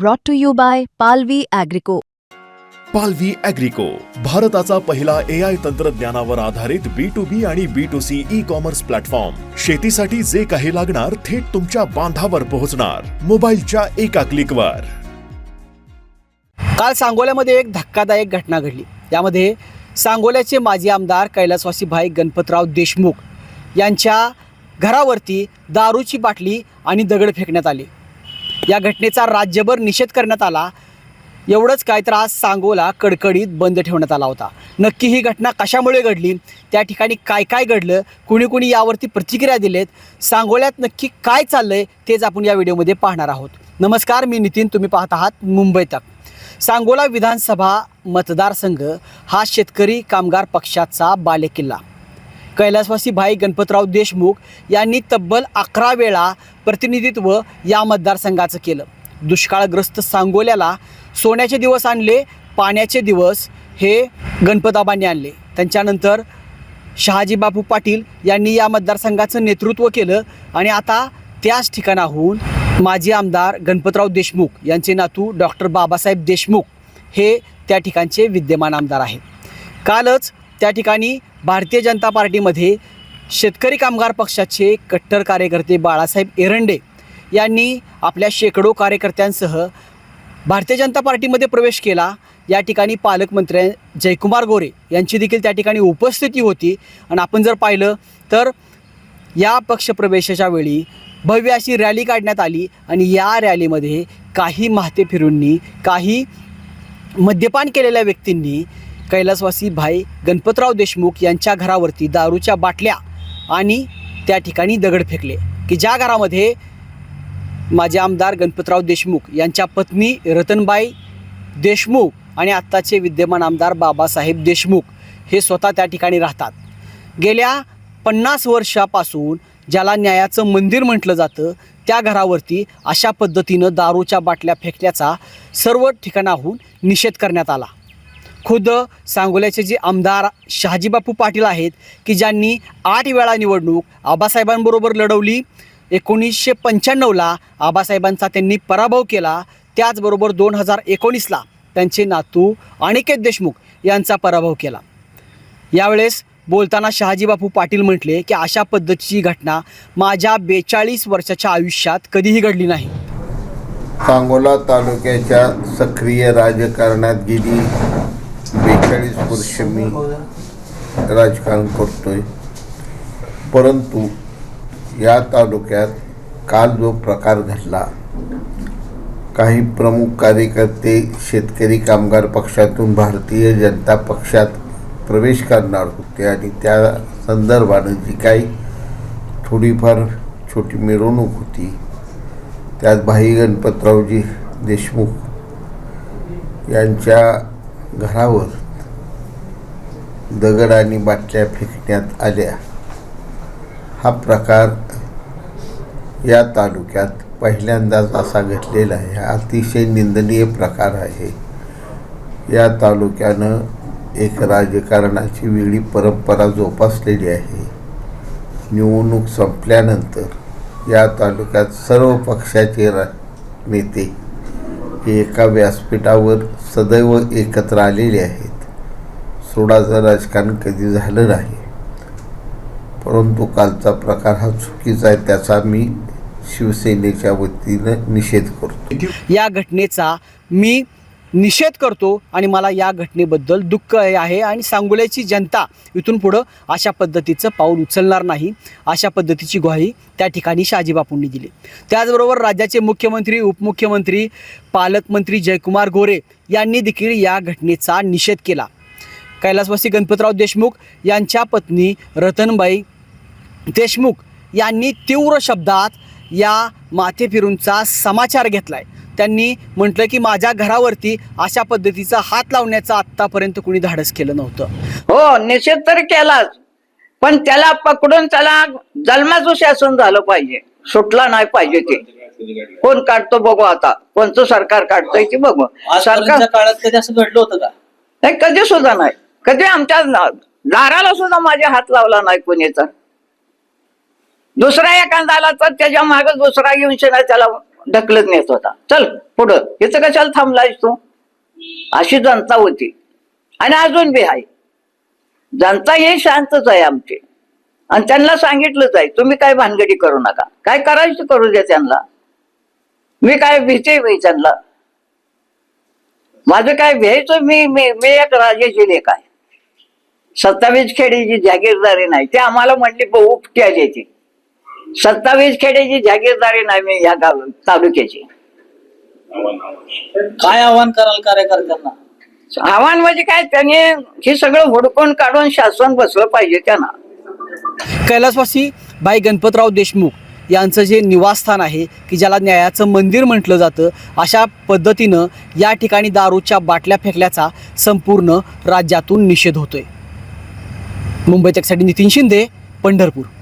brought to you by Palvi Agrico. पालवी अॅग्रिको भारताचा पहिला ए आय तंत्रज्ञानावर आधारित बी टू बी आणि B to C e commerce platform शेतीसाठी जे काही लागणार थेट तुमच्या बांधावर पोहोचणार. मोबाईलच्या एका क्लिकवर काल सांगोल्यामध्ये एक धक्कादायक घटना घडली. यामध्ये सांगोल्याचे माजी आमदार कैलासवासी भाई गणपतराव देशमुख यांच्या घरावरती दारूची बाटली आणि दगड फेकण्यात आले. या घटनेचा राज्यभर निषेध करण्यात आला. एवढंच काय तर आज सांगोला कडकडीत बंद ठेवण्यात आला होता. नक्की ही घटना कशामुळे घडली? त्या ठिकाणी काय काय घडलं? कुणी कुणी यावरती प्रतिक्रिया दिलेत? सांगोल्यात नक्की काय चाललं आहे तेच आपण या व्हिडिओमध्ये पाहणार आहोत. नमस्कार मी नितीन. तुम्ही पाहत आहात मुंबई तक. सांगोला विधानसभा मतदारसंघ हा शेतकरी कामगार पक्षाचा बालेकिल्ला. कैलासवासी भाई गणपतराव देशमुख यांनी तब्बल अकरा वेळा प्रतिनिधित्व या मतदारसंघाचं केलं. दुष्काळग्रस्त सांगोल्याला सोन्याचे दिवस आणले पाण्याचे दिवस हे गणपताबांनी आणले. त्यांच्यानंतर शहाजीबापू पाटील यांनी या मतदारसंघाचं नेतृत्व केलं आणि आता त्याच ठिकाणाहून माजी आमदार गणपतराव देशमुख यांचे नातू डॉक्टर बाबासाहेब देशमुख हे त्या ठिकाणचे विद्यमान आमदार आहेत. कालच त्या ठिकाणी भारतीय जनता पार्टीमध्ये शेतकरी कामगार पक्षाचे कट्टर कार्यकर्ते बाळासाहेब एरंडे यांनी आपल्या शेकडो कार्यकर्त्यांसह भारतीय जनता पार्टीमध्ये प्रवेश केला. या ठिकाणी पालकमंत्री जयकुमार गोरे यांची देखील त्या ठिकाणी उपस्थिती होती. आणि आपण जर पाहिलं तर या पक्षप्रवेशाच्या वेळी भव्य अशी रॅली काढण्यात आली आणि या रॅलीमध्ये काही माहते फिरूंनी काही मद्यपान केलेल्या व्यक्तींनी कैलासवासी भाई गणपतराव देशमुख यांच्या घरावरती दारूच्या बाटल्या आणि त्या ठिकाणी दगड फेकले की ज्या घरामध्ये माझे आमदार गणपतराव देशमुख यांच्या पत्नी रतनबाई देशमुख आणि आत्ताचे विद्यमान आमदार बाबासाहेब देशमुख हे स्वतः त्या ठिकाणी राहतात. गेल्या पन्नास वर्षापासून ज्याला न्यायाचं मंदिर म्हटलं जातं त्या घरावरती अशा पद्धतीनं दारूच्या बाटल्या फेकल्याचा सर्व ठिकाणाहून निषेध करण्यात आला. खुद्द सांगोल्याचे जे आमदार शहाजीबापू पाटील आहेत की ज्यांनी आठ वेळा निवडणूक आबासाहेबांबरोबर लढवली एकोणीसशे पंच्याण्णवला आबासाहेबांचा त्यांनी पराभव केला त्याचबरोबर दोन हजार एकोणीसला त्यांचे नातू अनिकेत देशमुख यांचा पराभव केला. यावेळेस बोलताना शहाजीबापू पाटील म्हटले की अशा पद्धतीची घटना माझ्या बेचाळीस वर्षाच्या आयुष्यात कधीही घडली नाही. सांगोला तालुक्याच्या सक्रिय राजकारणात गेली. चाळीस वर्ष मी राजकारण करतोय परंतु या तालुक्यात काल जो प्रकार घडला काही प्रमुख कार्यकर्ते शेतकरी कामगार पक्षातून भारतीय जनता पक्षात प्रवेश करणार होते आणि त्या संदर्भानं जी काही थोडीफार छोटी मिरवणूक होती त्यात भाई गणपतरावजी देशमुख यांच्या घरावर दगड आणि बाटल्या फेकण्यात आल्या. हा प्रकार या तालुक्यात पहिल्यांदाच असा घडलेला आहे. हा अतिशय निंदनीय प्रकार आहे. या तालुक्यानं एक राजकारणाची वेगळी परंपरा जोपासलेली आहे. निवडणूक संपल्यानंतर या तालुक्यात सर्व पक्षाचे रा नेते एका व्यासपीठावर सदैव एकत्र आलेले आहेत. सोडाचं राजकारण कधी झालं नाही. परंतु कालचा प्रकार हा चुकीचा आहे त्याचा मी शिवसेनेच्या वतीनं निषेध करतो. या घटनेचा मी निषेध करतो आणि मला या घटनेबद्दल दुःख आहे आणि सांगोल्याची जनता इथून पुढं अशा पद्धतीचं पाऊल उचलणार नाही. अशा पद्धतीची ग्वाही त्या ठिकाणी शहाजीबापूंनी दिली. त्याचबरोबर राज्याचे मुख्यमंत्री उपमुख्यमंत्री पालकमंत्री जयकुमार गोरे यांनी देखील या घटनेचा निषेध केला. कैलासवासी गणपतराव देशमुख यांच्या पत्नी रतनबाई देशमुख यांनी तीव्र शब्दात या माथे फिरूंचा समाचार घेतलाय. त्यांनी म्हटलं की माझ्या घरावरती अशा पद्धतीचा हात लावण्याचं आत्तापर्यंत कुणी धाडस केलं नव्हतं. हो निषेध तर केलाच. पण त्याला पकडून त्याला जन्माचं शासन झालं पाहिजे. सुटला नाही पाहिजे ते. कोण काढतो बघू आता. कोणतं सरकार काढतंय ते बघू. सरकार काळात कधी असं घडलं होतं का? नाही कधी सुद्धा नाही. कधी आमच्या दाराला सुद्धा माझ्या हात लावला नाही कोणीचा. तर दुसरा एखादा तर त्याच्यामागे दुसरा येऊन शेणा त्याला ढकलत नेत होता. चल पुढं. हिच कशाला थांबलायस तू? अशी जनता होती. आणि अजून बी आहे. जनता हे शांतच आहे आमची. आणि त्यांना सांगितलंच आहे तुम्ही काय भानगडी करू नका. काय करायचं करू द्या त्यांना. मी काय भीते मी त्यांना. माझं काय भ्यायचं? मी मी मी एक राजेची लेख आहे. सत्तावीस खेड्याची जागीरदारी नाही ते आम्हाला म्हणली बहु उपट्याची सत्तावीस खेड्याची जागीरदारी नाही मी या गाव तालुक्याची. काय आव्हान कराल कार्यकर्त्यांना? आव्हान म्हणजे काय त्याने हे सगळं हुडकून काढून शासन बसलं पाहिजे त्यांना. कैलासवासी भाई गणपतराव देशमुख यांचं जे निवासस्थान आहे की ज्याला न्यायाचं मंदिर म्हटलं जातं अशा पद्धतीनं या ठिकाणी दारूच्या बाटल्या फेकल्याचा संपूर्ण राज्यातून निषेध होतोय. मुंबई नितीन शिंदे पंढरपूर.